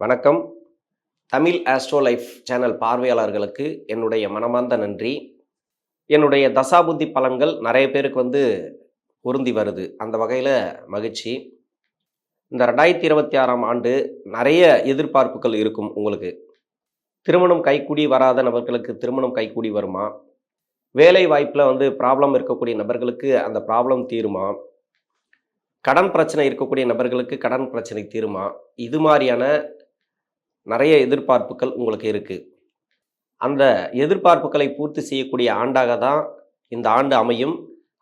வணக்கம். Tamil astro life channel பார்வையாளர்களுக்கு என்னுடைய மனமார்ந்த நன்றி. என்னுடைய தசாபுத்தி பலன்கள் நிறைய பேருக்கு வந்து பொருந்தி வருது. அந்த வகையில் மகிழ்ச்சி. இந்த ரெண்டாயிரத்தி இருபத்தி ஆறாம் ஆண்டு நிறைய எதிர்பார்ப்புகள் இருக்கும் உங்களுக்கு. திருமணம் கைக்கூடி வராத நபர்களுக்கு திருமணம் கைக்கூடி வருமா? வேலை வாய்ப்பில் வந்து ப்ராப்ளம் இருக்கக்கூடிய நபர்களுக்கு அந்த ப்ராப்ளம் தீருமா? கடன் பிரச்சனை இருக்கக்கூடிய நபர்களுக்கு கடன் பிரச்சனை தீருமா? இது மாதிரியான நிறைய எதிர்பார்ப்புகள் உங்களுக்கு இருக்குது அந்த எதிர்பார்ப்புகளை பூர்த்தி செய்யக்கூடிய ஆண்டாக தான் இந்த ஆண்டு அமையும்.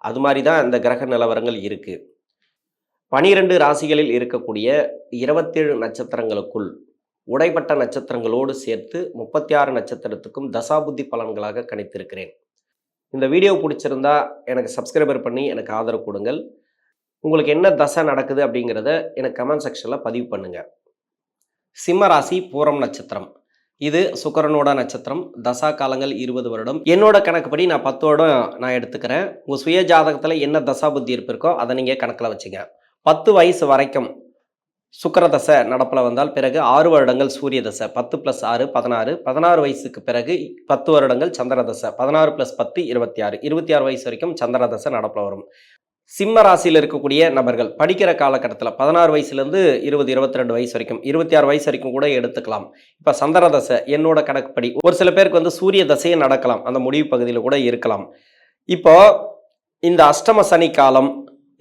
அது மாதிரி தான் இந்த கிரக நிலவரங்கள் இருக்குது பனிரெண்டு ராசிகளில் இருக்கக்கூடிய இருபத்தேழு நட்சத்திரங்களுக்குள் உடைப்பட்ட நட்சத்திரங்களோடு சேர்த்து முப்பத்தி ஆறு நட்சத்திரத்துக்கும் தசாபுத்தி பலன்களாக கணித்திருக்கிறேன். இந்த வீடியோ பிடிச்சிருந்தா எனக்கு சப்ஸ்கிரைபர் பண்ணி எனக்கு ஆதரவு கொடுங்கள். உங்களுக்கு என்ன தசை நடக்குது அப்படிங்கிறத எனக்கு கமெண்ட் செக்ஷனில் பதிவு பண்ணுங்கள் சிம்மராசி பூரம் நட்சத்திரம். இது சுக்கரனோட நட்சத்திரம். தசா காலங்கள் இருபது வருடம். என்னோட கணக்குப்படி நான் பத்து வருடம் நான் எடுத்துக்கிறேன். உங்கள் சுய ஜாதகத்தில் என்ன தசா புத்தி இருப்பிருக்கோ அதை நீங்கள் கணக்கில் வச்சுங்க. பத்து வயசு வரைக்கும் சுக்கர தசை நடப்பில் வந்தால் பிறகு ஆறு வருடங்கள் சூரிய தசை பத்து ப்ளஸ் ஆறு பதினாறு. பதினாறு வயசுக்கு பிறகு பத்து வருடங்கள் சந்திர தசை பதினாறு ப்ளஸ் பத்து இருபத்தி ஆறு. இருபத்தி ஆறு வயசு வரைக்கும் சந்திர தசை நடப்பில் வரும். சிம்ம ராசியில் இருக்கக்கூடிய நபர்கள் படிக்கிற காலகட்டத்தில் பதினாறு வயசுலேருந்து இருபது இருபத்தி ரெண்டு வயசு வரைக்கும் இருபத்தி ஆறு வயசு வரைக்கும் கூட எடுத்துக்கலாம். இப்போ சந்திர தசை என்னோட கணக்குப்படி ஒரு சில பேருக்கு வந்து சூரிய தசையை நடக்கலாம். அந்த முடிவு பகுதியில் கூட இருக்கலாம். இப்போ இந்த அஷ்டம சனி காலம்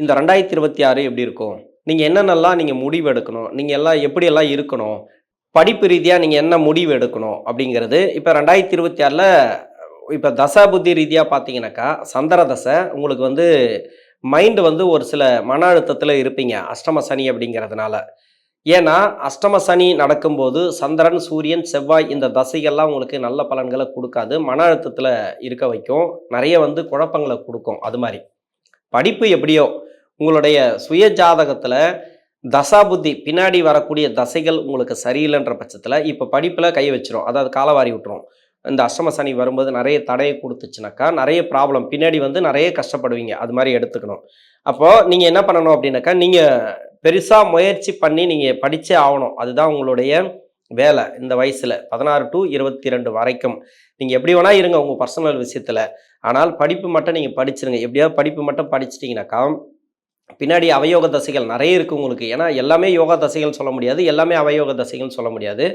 இந்த ரெண்டாயிரத்தி இருபத்தி ஆறு எப்படி இருக்கும்? நீங்கள் என்னென்னலாம் நீங்கள் முடிவு எடுக்கணும்? நீங்கள் எல்லாம் எப்படியெல்லாம் இருக்கணும்? படிப்பு ரீதியாக நீங்கள் என்ன முடிவு எடுக்கணும்? அப்படிங்கிறது இப்போ ரெண்டாயிரத்தி இருபத்தி ஆறில் இப்போ தசா புத்தி ரீதியாக பார்த்தீங்கன்னாக்கா சந்திர தசை உங்களுக்கு வந்து மைண்டு வந்து ஒரு சில மன அழுத்தத்தில் இருப்பீங்க அஷ்டம சனி அப்படிங்கிறதுனால. ஏன்னா அஷ்டம சனி நடக்கும்போது சந்திரன் சூரியன் செவ்வாய் இந்த தசைகள்லாம் உங்களுக்கு நல்ல பலன்களை கொடுக்காது. மன அழுத்தத்தில் இருக்க வைக்கும். நிறைய வந்து குழப்பங்களை கொடுக்கும் அது மாதிரி. படிப்பு எப்படியோ உங்களுடைய சுய ஜாதகத்தில் தசாபுத்தி பின்னாடி வரக்கூடிய தசைகள் உங்களுக்கு சரியில்லைன்ற பட்சத்தில் இப்போ படிப்பில் கை வச்சிரும். அதாவது காலவாரி விட்டுரும். இந்த அஷ்டம சனி வரும்போது நிறைய தடையை கொடுத்துச்சுனாக்கா நிறைய ப்ராப்ளம் பின்னாடி வந்து நிறைய கஷ்டப்படுவீங்க. அது மாதிரி எடுத்துக்கணும். அப்போது நீங்கள் என்ன பண்ணணும் அப்படின்னாக்கா நீங்கள் பெருசாக முயற்சி பண்ணி நீங்கள் படித்தே ஆகணும். அதுதான் உங்களுடைய வேலை இந்த வயசில். பதினாறு டு இருபத்தி ரெண்டு வரைக்கும். நீங்கள் எப்படி வேணால் இருங்க உங்கள் பர்சனல் விஷயத்தில். ஆனால் படிப்பு மட்டும் நீங்கள் படிச்சிருங்க. எப்படியாவது படிப்பு மட்டும் படிச்சிட்டிங்கனாக்கா பின்னாடி அவயோக தசைகள் நிறைய இருக்குது உங்களுக்கு. ஏன்னா எல்லாமே யோகா தசைகள் சொல்ல முடியாது. எல்லாமே அவயோக தசைகள் சொல்ல முடியாது.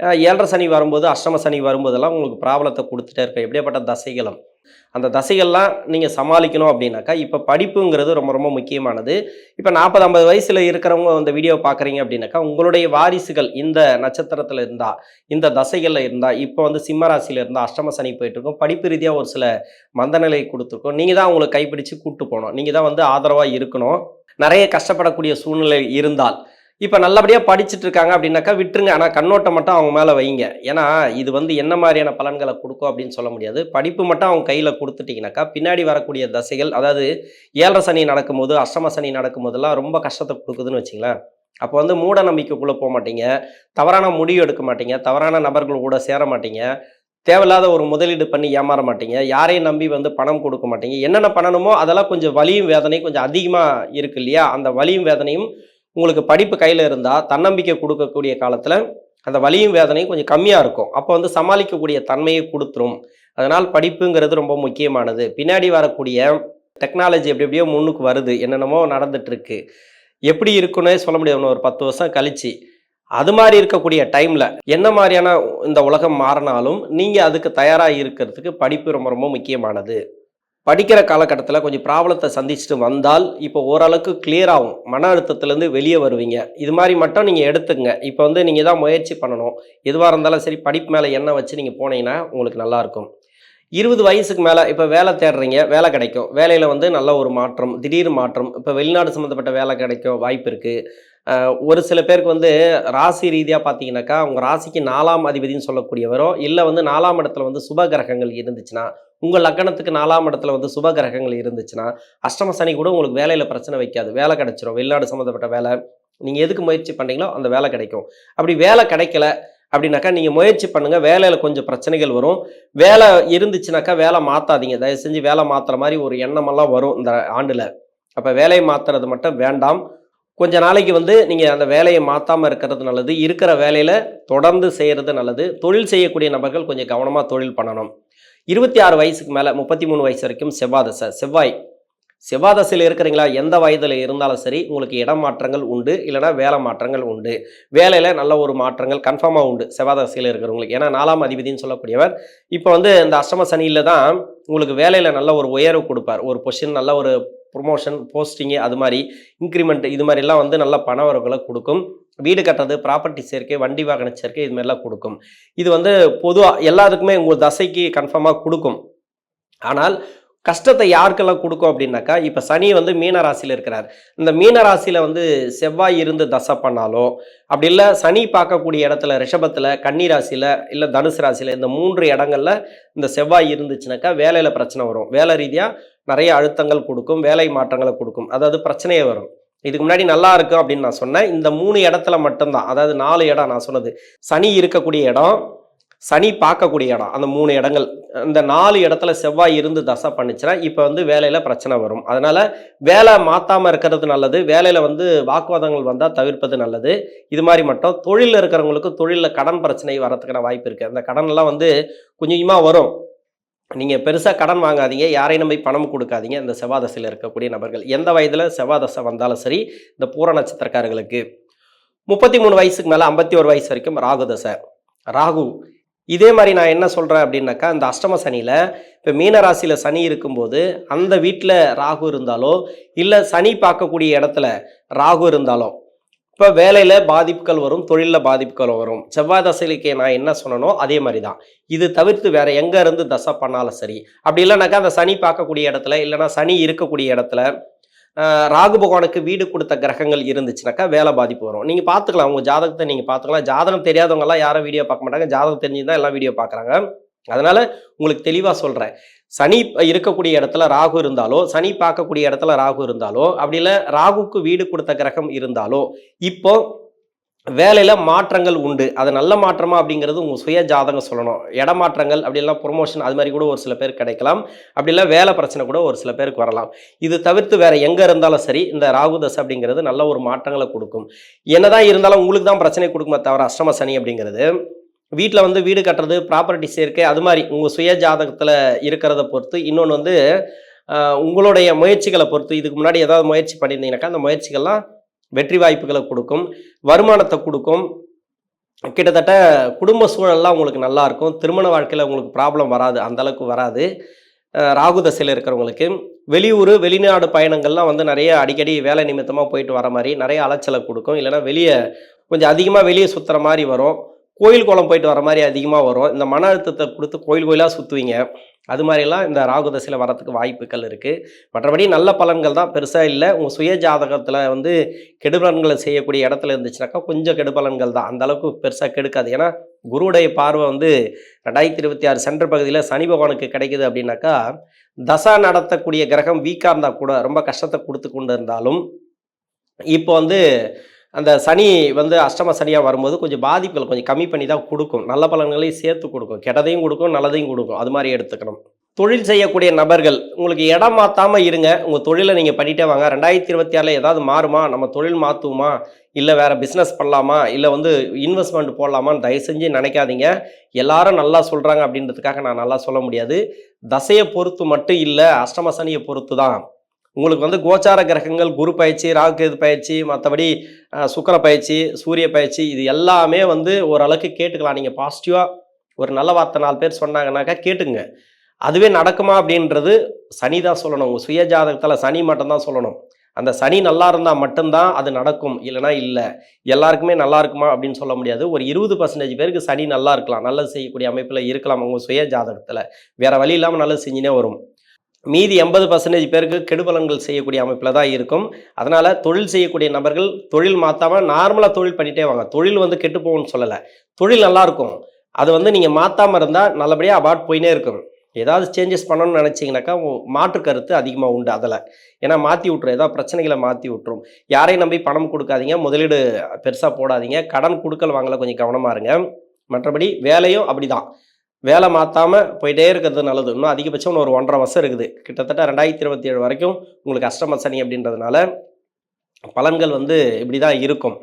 ஏழரை சனி வரும்போது அஷ்டம சனி வரும்போதெல்லாம் உங்களுக்கு ப்ராப்ளத்தை கொடுத்துட்டே இருக்கும் எப்படியாப்பட்ட தசைகளும். அந்த தசைகள்லாம் நீங்கள் சமாளிக்கணும் அப்படின்னாக்கா இப்போ படிப்புங்கிறது ரொம்ப ரொம்ப முக்கியமானது. இப்போ நாற்பது ஐம்பது வயசில் இருக்கிறவங்க அந்த வீடியோ பார்க்குறீங்க அப்படின்னாக்கா உங்களுடைய வாரிசுகள் இந்த நட்சத்திரத்தில் இருந்தால் இந்த தசைகளில் இருந்தால் இப்போ வந்து சிம்ம ராசியில் இருந்தால் அஷ்டம சனி போயிட்டுருக்கோம். படிப்பு ரீதியாக ஒரு சில மந்தநிலை கொடுத்துருக்கோம். நீங்கள் தான் அவங்களை கைப்பிடிச்சு கூப்பிட்டு போகணும். நீங்கள் தான் வந்து ஆதரவாக இருக்கணும். நிறைய கஷ்டப்படக்கூடிய சூழ்நிலை இருந்தால் இப்போ நல்லபடியாக படிச்சுட்டு இருக்காங்க அப்படின்னாக்கா விட்டுருங்க. ஆனால் கண்ணோட்டம் மட்டும் அவங்க மேலே வைங்க. ஏன்னா இது வந்து என்ன மாதிரியான பலன்களை கொடுக்கும் அப்படின்னு சொல்ல முடியாது. படிப்பு மட்டும் அவங்க கையில் கொடுத்துட்டிங்கனாக்கா பின்னாடி வரக்கூடிய தசைகள் அதாவது ஏழரை சனி நடக்கும்போது அஷ்டம சனி நடக்கும்போதெல்லாம் ரொம்ப கஷ்டத்தை கொடுக்குதுன்னு வச்சிங்களேன். அப்போ வந்து மூட நம்பிக்கைக்குள்ளே போக மாட்டீங்க. தவறான முடிவு எடுக்க மாட்டீங்க. தவறான நபர்கள் கூட சேர மாட்டீங்க. தேவையில்லாத ஒரு முதலீடு பண்ணி ஏமாற மாட்டீங்க. யாரையும் நம்பி வந்து பணம் கொடுக்க மாட்டீங்க. என்னென்ன பண்ணணுமோ அதெல்லாம் கொஞ்சம் வலியும் வேதனையும் கொஞ்சம் அதிகமாக இருக்கு இல்லையா? அந்த வலியும் வேதனையும் உங்களுக்கு படிப்பு கையில் இருந்தால் தன்னம்பிக்கை கொடுக்கக்கூடிய காலத்தில் அந்த வலியும் வேதனையும் கொஞ்சம் கம்மியாக இருக்கும். அப்போ வந்து சமாளிக்கக்கூடிய தன்மையை கொடுத்துரும். அதனால் படிப்புங்கிறது ரொம்ப முக்கியமானது. பின்னாடி வரக்கூடிய டெக்னாலஜி எப்படி எப்படியோ முன்னுக்கு வருது. என்னென்னமோ நடந்துட்டுருக்கு. எப்படி இருக்குன்னே சொல்ல முடியாது. ஒரு பத்து வருஷம் கழிச்சு. அது மாதிரி இருக்கக்கூடிய டைமில் என்ன மாதிரியான இந்த உலகம் மாறினாலும் நீங்கள் அதுக்கு தயாராக இருக்கிறதுக்கு படிப்பு ரொம்ப ரொம்ப முக்கியமானது. படிக்கிற காலகட்டத்தில் கொஞ்சம் ப்ராப்ளத்தை சந்திச்சுட்டு வந்தால் இப்போ ஓரளவுக்கு கிளியர் ஆகும். மன அழுத்தத்துலேருந்து வெளியே வருவீங்க. இது மாதிரி மட்டும் நீங்கள் எடுத்துங்க இப்போ வந்து நீங்கள் தான் முயற்சி பண்ணணும். எதுவாக இருந்தாலும் சரி படிப்பு மேலே எண்ணெய் வச்சு நீங்கள் போனீங்கன்னா உங்களுக்கு நல்லாயிருக்கும் இருபது வயசுக்கு மேலே இப்போ வேலை தேடுறீங்க வேலை கிடைக்கும். வேலையில் வந்து நல்ல ஒரு மாற்றம் திடீர் மாற்றம். இப்போ வெளிநாடு சம்மந்தப்பட்ட வேலை கிடைக்கும் வாய்ப்பு இருக்குது ஒரு சில பேருக்கு வந்து ராசி ரீதியாக பார்த்தீங்கன்னாக்கா உங்கள் ராசிக்கு நாலாம் அதிபதினு சொல்லக்கூடியவரோ இல்லை வந்து நாலாம் இடத்துல வந்து சுப கிரகங்கள் இருந்துச்சுன்னா உங்கள் லக்கணத்துக்கு நாலாம் இடத்துல வந்து சுப கிரகங்கள் இருந்துச்சுன்னா அஷ்டம சனி கூட உங்களுக்கு வேலையில் பிரச்சனை வைக்காது. வேலை கிடைச்சிரும். வெளிநாடு சம்மந்தப்பட்ட வேலை. நீங்கள் எதுக்கு முயற்சி பண்ணீங்களோ அந்த வேலை கிடைக்கும். அப்படி வேலை கிடைக்கல அப்படின்னாக்கா நீங்கள் முயற்சி பண்ணுங்கள் வேலையில் கொஞ்சம் பிரச்சனைகள் வரும். வேலை இருந்துச்சுனாக்கா வேலை மாற்றாதீங்க தயவு செஞ்சு வேலை மாற்றுற மாதிரி ஒரு எண்ணமெல்லாம் வரும் இந்த ஆண்டில். அப்போ வேலையை மாற்றுறது மட்டும் வேண்டாம். கொஞ்ச நாளைக்கு வந்து நீங்கள் அந்த வேலையை மாற்றாமல் இருக்கிறது நல்லது. இருக்கிற வேலையில் தொடர்ந்து செய்கிறது நல்லது. தொழில் செய்யக்கூடிய நபர்கள் கொஞ்சம் கவனமாக தொழில் பண்ணணும். இருபத்தி ஆறு வயசுக்கு மேலே முப்பத்தி மூணு வயசு வரைக்கும் செவ்வாதசை. செவ்வாய் செவ்வாதசையில் இருக்கிறீங்களா? எந்த வயதில் இருந்தாலும் சரி உங்களுக்கு இடம் மாற்றங்கள் உண்டு இல்லைனா வேலை மாற்றங்கள் உண்டு. வேலையில் நல்ல ஒரு மாற்றங்கள் கன்ஃபார்மாக உண்டு செவ்வாதசையில் இருக்கிறவங்களுக்கு. ஏன்னா நாலாம் அதிபதினு சொல்லக்கூடியவர் இப்போ வந்து இந்த அஷ்டம சனியில் தான் உங்களுக்கு வேலையில் நல்ல ஒரு உயர்வு கொடுப்பார். ஒரு பொஷின் நல்ல ஒரு ப்ரொமோஷன் போஸ்டிங்கு அது மாதிரி இன்க்ரிமெண்ட் இது மாதிரிலாம் வந்து நல்ல பண வரவுகளை கொடுக்கும். வீடு கட்டுறது ப்ராப்பர்ட்டி சேர்க்கை வண்டி வாகன சேர்க்கை இது மாதிரிலாம் கொடுக்கும். இது வந்து பொதுவாக எல்லாருக்குமே உங்கள் தசைக்கு கன்ஃபார்மாக கொடுக்கும். ஆனால் கஷ்டத்தை யாருக்கெல்லாம் கொடுக்கும் அப்படின்னாக்கா இப்போ சனி வந்து மீன ராசியில் இருக்கிறார். இந்த மீன ராசியில் வந்து செவ்வாய் இருந்து தசை பண்ணாலோ அப்படி இல்லை சனி பார்க்கக்கூடிய இடத்துல ரிஷபத்தில் கன்னி ராசியில் இல்லை தனுசு ராசியில் இந்த மூன்று இடங்கள்ல இந்த செவ்வாய் இருந்துச்சுனாக்கா வேலையில் பிரச்சனை வரும். வேலை ரீதியாக நிறைய அழுத்தங்கள் கொடுக்கும் வேலை மாற்றங்களை கொடுக்கும். அதாவது பிரச்சனையே வரும். இதுக்கு முன்னாடி நல்லா இருக்கும் அப்படின்னு நான் சொன்னேன். இந்த மூணு இடத்துல மட்டும்தான். அதாவது நாலு இடம் நான் சொன்னது. சனி இருக்கக்கூடிய இடம் சனி பார்க்கக்கூடிய இடம் அந்த மூணு இடங்கள். இந்த நாலு இடத்துல செவ்வாய் இருந்து தசை பண்ணிச்சுன்னா இப்போ வந்து வேலையில் பிரச்சனை வரும். அதனால் வேலை மாற்றாமல் இருக்கிறது நல்லது. வேலையில் வந்து வாக்குவாதங்கள் வந்தால் தவிர்ப்பது நல்லது. இது மாதிரி மட்டும். தொழிலில் இருக்கிறவங்களுக்கு தொழிலில் கடன் பிரச்சனை வரத்துக்கான வாய்ப்பு இருக்குது அந்த கடன்லாம் வந்து கொஞ்சம் கொஞ்சமாக வரும். நீங்கள் பெருசாக கடன் வாங்காதீங்க யாரையும் நம்பி பணம் கொடுக்காதீங்க. இந்த செவ்வாதசையில் இருக்கக்கூடிய நபர்கள் எந்த வயதில் செவ்வாதசை வந்தாலும் சரி இந்த பூர நட்சத்திரக்காரர்களுக்கு முப்பத்தி மூணு வயசுக்கு மேலே ஐம்பத்தி ஒரு வயசு வரைக்கும் ராகு தசை. ராகு இதே மாதிரி நான் என்ன சொல்கிறேன் அப்படின்னாக்கா இந்த அஷ்டம சனியில் இப்போ மீனராசியில் சனி இருக்கும்போது அந்த வீட்டில் ராகு இருந்தாலோ இல்லை சனி பார்க்கக்கூடிய இடத்துல ராகு இருந்தாலோ இப்போ வேலையில் பாதிப்புகள் வரும் தொழிலில் பாதிப்புகள் வரும். செவ்வாய் தசைக்கு நான் என்ன சொன்னனோ அதே மாதிரி தான் இது தவிர்த்து வேற எங்கே இருந்து தசை பண்ணாலும் சரி. அப்படி இல்லைனாக்கா அந்த சனி பார்க்கக்கூடிய இடத்துல இல்லைன்னா சனி இருக்கக்கூடிய இடத்துல ராகு பகவானுக்கு வீடு கொடுத்த கிரகங்கள் இருந்துச்சுனாக்கா வேலை பாதிப்பு வரும். நீங்கள் பார்த்துக்கலாம் உங்கள் ஜாதகத்தை நீங்கள் பார்த்துக்கலாம். ஜாதகம் தெரியாதவங்கலாம் யாரும் வீடியோ பார்க்க மாட்டாங்க. ஜாதகம் தெரிஞ்சு தான் எல்லாம் வீடியோ பார்க்குறாங்க. அதனால் உங்களுக்கு தெளிவாக சொல்கிறேன் சனி இருக்கக்கூடிய இடத்துல ராகு இருந்தாலோ சனி பார்க்கக்கூடிய இடத்துல ராகு இருந்தாலோ அப்படி இல்லை ராகுக்கு வீடு கொடுத்த கிரகம் இருந்தாலோ இப்போ வேலையில் மாற்றங்கள் உண்டு. அது நல்ல மாற்றமா அப்படிங்கிறது உங்கள் சுய ஜாதகம் சொல்லணும். இடமாற்றங்கள் அப்படிலாம் அப்படி ப்ரொமோஷன் அது மாதிரி கூட ஒரு சில பேர் கிடைக்கலாம். அப்படி இல்லை வேலை பிரச்சனை கூட ஒரு சில பேருக்கு வரலாம். இது தவிர்த்து வேறு எங்கே இருந்தாலும் சரி இந்த ராகு தசை அப்படிங்கிறது நல்ல ஒரு மாற்றங்களை கொடுக்கும். என்னதான் இருந்தாலும் உங்களுக்கு தான் பிரச்சனை கொடுக்குமே தவிர அஷ்டம சனி அப்படிங்கிறது வீட்டில் வந்து வீடு கட்டுறது ப்ராப்பர்ட்டி சேர்க்கை அது மாதிரி உங்கள் சுய ஜாதகத்தில் இருக்கிறத பொறுத்து இன்னொன்று வந்து உங்களுடைய முயற்சிகளை பொறுத்து இதுக்கு முன்னாடி ஏதாவது முயற்சி பண்ணியிருந்தீங்கன்னாக்கா அந்த முயற்சிகள்லாம் வெற்றி வாய்ப்புகளை கொடுக்கும் வருமானத்தை கொடுக்கும். கிட்டத்தட்ட குடும்ப சூழல்லாம் உங்களுக்கு நல்லாயிருக்கும் திருமண வாழ்க்கையில் உங்களுக்கு ப்ராப்ளம் வராது அந்தளவுக்கு வராது. ராகு தசையில் இருக்கிறவங்களுக்கு. வெளியூர் வெளிநாடு பயணங்கள்லாம் வந்து நிறைய அடிக்கடி வேலை நிமித்தமாக போயிட்டு வர மாதிரி நிறைய அலைச்சலை கொடுக்கும். இல்லைன்னா வெளியே கொஞ்சம் அதிகமாக வெளியே சுற்றுற மாதிரி வரும். கோயில் குளம் போயிட்டு வர மாதிரி அதிகமாக வரும். இந்த மன அழுத்தத்தை கொடுத்து கோயில் கோயிலாக சுற்றுவீங்க அது மாதிரிலாம் இந்த ராகு தசையில் வரத்துக்கு வாய்ப்புகள் இருக்குது மற்றபடி நல்ல பலன்கள் தான். பெருசாக இல்லை. உங்கள் சுய ஜாதகத்தில் வந்து கெடுபலன்களை செய்யக்கூடிய இடத்துல இருந்துச்சுனாக்கா கொஞ்சம் கெடுபலன்கள் தான். அந்த அளவுக்கு பெருசாக கெடுக்காது. ஏன்னா குருவுடைய பார்வை வந்து ரெண்டாயிரத்தி இருபத்தி ஆறு சென்ற பகுதியில் சனி பகவானுக்கு கிடைக்குது அப்படின்னாக்கா தசா நடத்தக்கூடிய கிரகம் வீக்காக இருந்தால் கூட ரொம்ப கஷ்டத்தை கொடுத்து கொண்டு இருந்தாலும் இப்போ வந்து அந்த சனி வந்து அஷ்டம சனியாக வரும்போது கொஞ்சம் பாதிப்புகளை கொஞ்சம் கம்மி பண்ணி தான் கொடுக்கும். நல்ல பலன்களையும் சேர்த்து கொடுக்கும். கெட்டதையும் கொடுக்கும் நல்லதையும் கொடுக்கும். அது மாதிரி எடுத்துக்கணும். தொழில் செய்யக்கூடிய நபர்கள் உங்களுக்கு இடம் மாற்றாமல் இருங்க. உங்கள் தொழிலை நீங்கள் பண்ணிட்டே வாங்க. ரெண்டாயிரத்தி இருபத்தி ஆறில் ஏதாவது மாறுமா? நம்ம தொழில் மாற்றுவோமா இல்லை வேறு பிஸ்னஸ் பண்ணலாமா? இல்லை வந்து இன்வெஸ்ட்மெண்ட் போடலாமான்னு தயவு செஞ்சு நினைக்காதீங்க. எல்லாரும் நல்லா சொல்கிறாங்க அப்படின்றதுக்காக நான் நல்லா சொல்ல முடியாது. தசையை பொறுத்து மட்டும் இல்லை அஷ்டம சனியை பொறுத்து தான் உங்களுக்கு வந்து கோச்சார கிரகங்கள் குரு பயிற்சி ராகுகேது பயிற்சி மற்றபடி சுக்கிர பயிற்சி சூரிய பயிற்சி இது எல்லாமே வந்து ஓரளவுக்கு கேட்டுக்கலாம். நீங்கள் பாசிட்டிவாக ஒரு நல்ல வார்த்தை நாலு பேர் சொன்னாங்கன்னாக்கா கேட்டுங்க. அதுவே நடக்குமா அப்படின்றது சனி தான் சொல்லணும். உங்கள் சுய ஜாதகத்தில் சனி மட்டும்தான் சொல்லணும். அந்த சனி நல்லா இருந்தால் மட்டும்தான் அது நடக்கும். இல்லைனா இல்லை. எல்லாருக்குமே நல்லா இருக்குமா அப்படின்னு சொல்ல முடியாது. ஒரு இருபது பர்சன்டேஜ் பேருக்கு சனி நல்லா இருக்கலாம். நல்லது செய்யக்கூடிய அமைப்பில் இருக்கலாம். உங்கள் சுய ஜாதகத்தில். வேறு வழி இல்லாமல் நல்லது செஞ்சுனே வரும். மீதி எண்பது பர்சன்டேஜ் பேருக்கு கெடுபலன்கள் செய்யக்கூடிய அமைப்பில் தான் இருக்கும். அதனால் தொழில் செய்யக்கூடிய நபர்கள் தொழில் மாற்றாமல் நார்மலாக தொழில் பண்ணிகிட்டே வாங்க. தொழில் வந்து கெட்டு போகும்னு சொல்லலை. தொழில் நல்லாயிருக்கும் அது வந்து நீங்கள் மாற்றாமல் இருந்தால் நல்லபடியாக அபார்ட் போயினே இருக்கும். ஏதாவது சேஞ்சஸ் பண்ணணும்னு நினச்சிங்கனாக்கா மாற்று கருத்து அதிகமாக உண்டு அதில். ஏன்னா மாற்றி விட்ரும் ஏதாவது பிரச்சனைகளை மாற்றி விட்ரும் யாரையும் நம்பி பணம் கொடுக்காதீங்க. முதலீடு பெருசாக போடாதீங்க. கடன் கொடுக்கல் வாங்கல கொஞ்சம் கவனமாக இருங்க. மற்றபடி வேலையும் அப்படி தான் வேலை மாற்றாம போயிட்டே இருக்கிறது நல்லது. இன்னும் அதிகபட்சம் இன்னும் ஒரு ஒன்றரை வருஷம் இருக்குது. கிட்டத்தட்ட ரெண்டாயிரத்தி இருபத்தி ஏழு வரைக்கும் உங்களுக்கு அஷ்டம சனி அப்படின்றதுனால பலன்கள் வந்து இப்படி தான் இருக்கும்.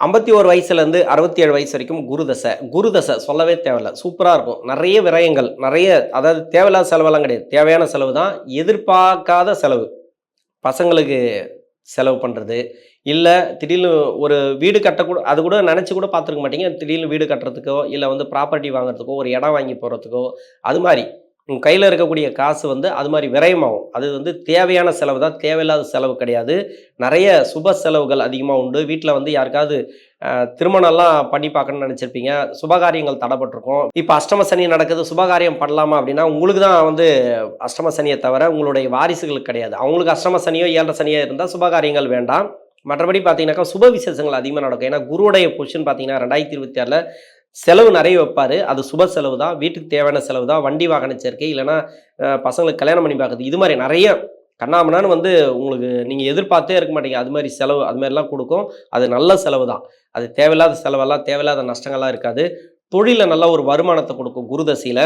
ஐம்பத்தி ஒரு வயசுலேருந்து அறுபத்தி ஏழு வயசு வரைக்கும் குருதசை குருதசை சொல்லவே தேவையில்ல. சூப்பராக இருக்கும். நிறைய விரயங்கள் நிறைய அதாவது தேவையில்லாத செலவெல்லாம் கிடையாது. தேவையான செலவு தான் எதிர்பார்க்காத செலவு. பசங்களுக்கு செலவு பண்ணுறது இல்லை திடீர்னு ஒரு வீடு கட்டக்கூட அது கூட நினச்சி கூட பார்த்துருக்க மாட்டீங்க. திடீர்னு வீடு கட்டுறதுக்கோ இல்லை வந்து ப்ராப்பர்ட்டி வாங்குறதுக்கோ ஒரு இடம் வாங்கி போகிறதுக்கோ அது மாதிரி. உங்கள் கையில் இருக்கக்கூடிய காசு வந்து அது மாதிரி விரயமாகும். அது வந்து தேவையான செலவு தான். தேவையில்லாத செலவு கிடையாது. நிறைய சுப செலவுகள் அதிகமாக உண்டு. வீட்டில் வந்து யாருக்காவது திருமணம்லாம் பண்ணி பார்க்கணும்னு நினச்சிருப்பீங்க. சுபகாரியங்கள் தடைப்பட்டிருக்கும். இப்போ அஷ்டம சனி நடக்குது. சுபகாரியம் பண்ணலாமா அப்படின்னா உங்களுக்கு தான் வந்து அஷ்டம சனியை தவிர உங்களுடைய வாரிசுகளுக்கு கிடையாது. அவங்களுக்கு அஷ்டம சனியோ ஏழரை சனியோ இருந்தால் சுபகாரியங்கள் வேண்டாம். மற்றபடி பார்த்தீங்கன்னாக்கா சுப விசேஷங்கள் அதிகமாக நடக்கும். ஏன்னா குருவுடைய பொசிஷன் பார்த்தீங்கன்னா ரெண்டாயிரத்தி இருபத்தி ஆறில் செலவு நிறைய வைப்பார். அது சுப செலவு தான். வீட்டுக்கு தேவையான செலவு தான். வண்டி வாகன சேர்க்கை இல்லைன்னா பசங்களுக்கு கல்யாணம் பண்ணி பார்க்குறது. இது மாதிரி நிறைய கண்ணாமனான்னு வந்து உங்களுக்கு நீங்கள் எதிர்பார்த்தே இருக்க மாட்டீங்க. அது மாதிரி செலவு அது மாதிரிலாம் கொடுக்கும். அது நல்ல செலவு தான். அது தேவையில்லாத செலவெல்லாம் தேவையில்லாத நஷ்டங்கள்லாம் இருக்காது. தொழிலில் நல்ல ஒரு வருமானத்தை கொடுக்கும் குருதசையில்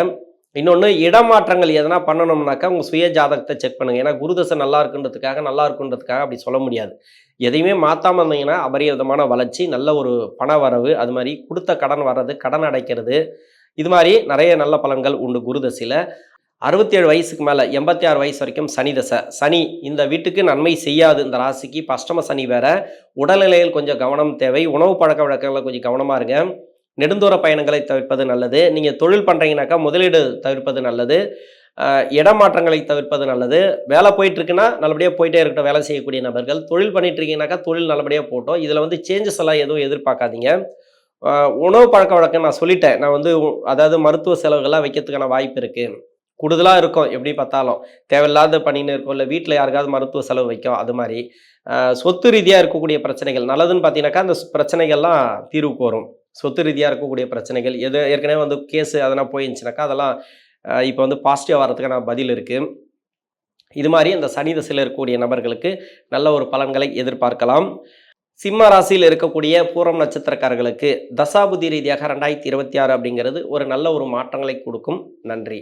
இன்னொன்று இடமாற்றங்கள் எதனா பண்ணணும்னாக்கா உங்கள் சுய ஜாதகத்தை செக் பண்ணுங்கள் ஏன்னா குருதசை நல்லா இருக்குன்றதுக்காக நல்லா இருக்குன்றதுக்காக அப்படி சொல்ல முடியாது. எதையுமே மாற்றாம இருந்தீங்கன்னா அபரிவிதமான வளர்ச்சி நல்ல ஒரு பண வரவு அது மாதிரி கொடுத்த கடன் வர்றது கடன் அடைக்கிறது இது மாதிரி நிறைய நல்ல பலன்கள் உண்டு குருதசையில். அறுபத்தி ஏழு வயசுக்கு மேலே எண்பத்தி ஆறு வயசு வரைக்கும் சனி தசை. சனி இந்த வீட்டுக்கு நன்மை செய்யாது. இந்த ராசிக்கு பஷ்டம சனி வேற. உடல்நிலையில் கொஞ்சம் கவனம் தேவை. உணவு பழக்க வழக்கங்களில் கொஞ்சம் கவனமாக இருங்க. நெடுந்தூர பயணங்களை தவிர்ப்பது நல்லது. நீங்கள் தொழில் பண்ணுறீங்கனாக்கா முதலீடு தவிர்ப்பது நல்லது. இடமாற்றங்களை தவிர்ப்பது நல்லது. வேலை போயிட்டு இருக்குன்னா நல்லபடியாக போயிட்டே இருக்கட்டும் வேலை செய்யக்கூடிய நபர்கள். தொழில் பண்ணிட்டு இருக்கீங்கனாக்கா தொழில் நல்லபடியாக போட்டோம் இதில் வந்து சேஞ்சஸ் எல்லாம் எதுவும் எதிர்பார்க்காதீங்க. உணவு பழக்க வழக்கம் நான் சொல்லிட்டேன். நான் வந்து அதாவது மருத்துவ செலவுகள்லாம் வைக்கிறதுக்கான வாய்ப்பு இருக்குது கூடுதலாக இருக்கும் எப்படி பார்த்தாலும். தேவையில்லாத பண்ணின்னு இருக்கும். இல்லை வீட்டில் யாருக்காவது மருத்துவ செலவு வைக்கும் அது மாதிரி. சொத்து ரீதியாக இருக்கக்கூடிய பிரச்சனைகள். நல்லதுன்னு பார்த்தீங்கன்னாக்கா அந்த பிரச்சனைகள்லாம் தீர்வுக்கு வரும் சொத்து ரீதியாக இருக்கக்கூடிய பிரச்சனைகள் எது ஏற்கனவே வந்து கேஸு அதெல்லாம் போயிருந்துச்சுனாக்கா அதெல்லாம் இப்போ வந்து பாசிட்டிவாக வரதுக்கான பதில் இருக்குது இது மாதிரி அந்த சனி திசையில் இருக்கக்கூடிய நபர்களுக்கு நல்ல ஒரு பலன்களை எதிர்பார்க்கலாம். சிம்ம ராசியில் இருக்கக்கூடிய பூரம் நட்சத்திரக்காரர்களுக்கு தசாபுதி ரீதியாக ரெண்டாயிரத்தி இருபத்தி ஆறு அப்படிங்கிறது ஒரு நல்ல ஒரு மாற்றங்களை கொடுக்கும். நன்றி.